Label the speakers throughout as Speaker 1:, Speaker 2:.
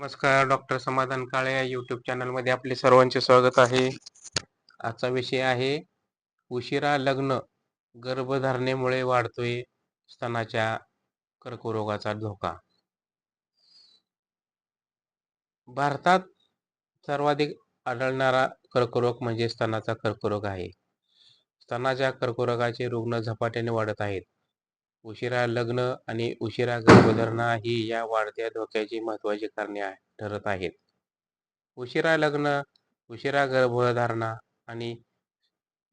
Speaker 1: नमस्कार डॉक्टर समाधान काळे या यूट्यूब चॅनलमध्ये आपले सर्वांचे स्वागत आहे. आजचा विषय आहे उशिरा लग्न गर्भधारणेमुळे वाढतोय स्तनाच्या कर्करोगाचा धोका. भारतात सर्वाधिक आढळणारा कर्करोग म्हणजे स्तनाचा कर्करोग आहे. स्तनाच्या कर्करोगाचे रुग्ण झपाट्याने वाढत आहेत. उशिरा लग्न आणि उशिरा गर्भधारणा ही या वाढत्या धोक्याची महत्वाची कारणे ठरत आहेत. उशिरा लग्न उशिरा गर्भधारणा आणि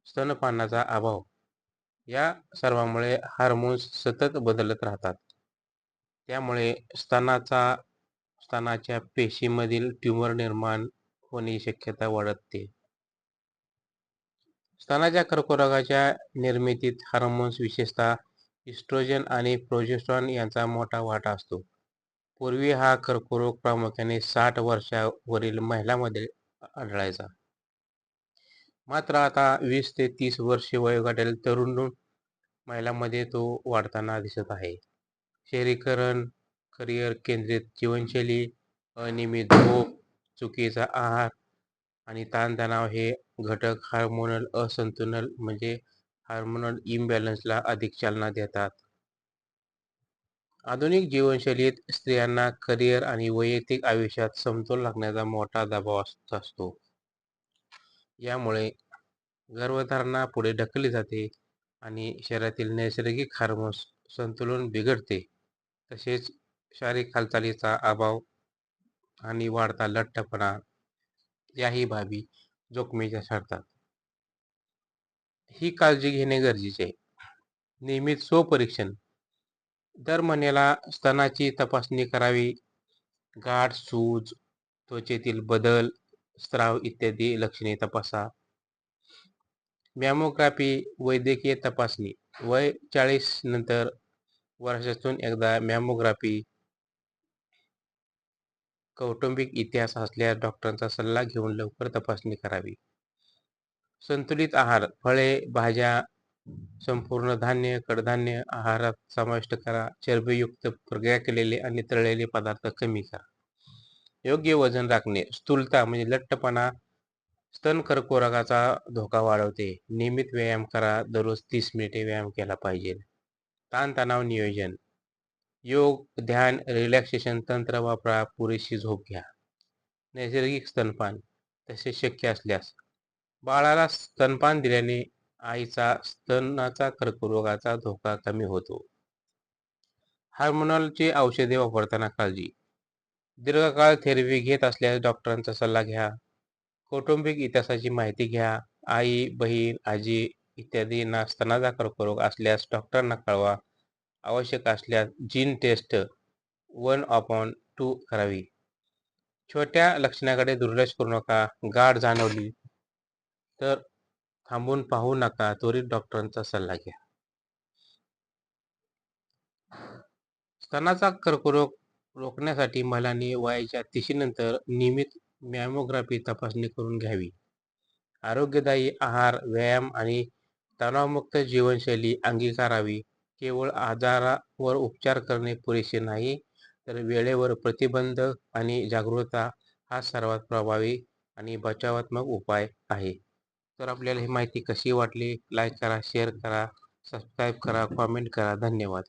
Speaker 1: स्तनपानाचा अभाव या सर्वांमुळे हार्मोन्स सतत बदलत राहतात. त्यामुळे स्तनाचा स्तनाच्या पेशीमधील ट्यूमर निर्माण होण्याची शक्यता वाढते. स्तनाच्या कर्करोगाच्या निर्मितीत हार्मोन्स विशेषतः इस्ट्रोजन आणि प्रोजेस्ट्रॉन यांचा मोठा वाटा असतो. पूर्वी हा कर्करोग प्रामुख्याने साठ वर्षावरील महिलांमध्ये आढळायचा. मात्र आता वीस ते तीस वर्षे वयोगटातील तरुण महिलांमध्ये तो वाढताना दिसत आहे. शहरीकरण करिअर केंद्रित जीवनशैली अनियमित झोप चुकीचा आहार आणि ताणतणाव हे घटक हार्मोनल असंतुलन म्हणजे हार्मोनल इम्बॅलन्सला अधिक चालना देतात. आधुनिक जीवनशैलीत स्त्रियांना करिअर आणि वैयक्तिक आयुष्यात समतोल राखण्याचा मोठा दबाव असतो. यामुळे गर्भधारणा पुढे ढकलली जाते आणि शरीरातील नैसर्गिक हार्मोन्स संतुलन बिघडते. तसेच शारीरिक हालचालीचा अभाव आणि वाढता लठ्ठपणा याही बाबी जोखमीच्या ठरतात. ही काळजी घेणे गरजेचे आहे. नियमित स्वपरीक्षण. दर महिन्याला स्तनाची तपासणी करावी. गाठ सूज त्वचेतील बदल स्त्राव इत्यादी लक्षणे तपासा. मॅमोग्राफी वैद्यकीय तपासणी. वय चाळीस नंतर वर्षातून एकदा मॅमोग्राफी. कौटुंबिक इतिहास असल्यास डॉक्टरांचा सल्ला घेऊन लवकर तपासणी करावी. संतुलित आहार फळे भाज्या संपूर्ण धान्य कडधान्य आहारात समाविष्ट करा. चरबीयुक्त प्रक्रिया केलेले आणि तळलेले पदार्थ कमी करा. योग्य वजन राखणे स्थूलता म्हणजे लठ्ठपणा स्तन कर्करोगाचा धोका वाढवते. नियमित व्यायाम करा दररोज तीस मिनिटे व्यायाम केला पाहिजे. ताणतणाव नियोजन योग ध्यान रिलॅक्सेशन तंत्र वापरा पुरेशी झोप घ्या. नैसर्गिक स्तनपान तसे शक्य असल्यास बाळाला स्तनपान दिल्याने आईचा स्तनाचा कर्करोगाचा धोका कमी होतो. हार्मोनलचे औषधे वापरताना काळजी. दीर्घकाळ थेरपी घेत असल्यास डॉक्टरांचा सल्ला घ्या. कौटुंबिक इतिहासाची माहिती घ्या. आई बहीण आजी इत्यादींना स्तनाचा कर्करोग असल्यास डॉक्टरांना कळवा. आवश्यक असल्यास gene test one upon two करावी. छोट्या लक्षणाकडे दुर्लक्ष करू नका. गाठ जाणवली तर थांबून पाहू नका त्वरित डॉक्टरांचा सल्ला घ्या. स्तनाचा कर्करोग रोखण्यासाठी महिलांनी वयाच्या तिशीनंतर नियमित मॅमोग्राफी तपासणी करून घ्यावी. आरोग्यदायी आहार व्यायाम आणि तणावमुक्त जीवनशैली अंगीकारावी. केवळ आजारावर उपचार करणे पुरेसे नाही तर वेळेवर प्रतिबंध आणि जागरूकता हा सर्वात प्रभावी आणि बचावात्मक उपाय आहे. तर आपल्याला ही माहिती कशी वाटली? लाईक करा शेअर करा सबस्क्राईब करा कॉमेंट करा. धन्यवाद.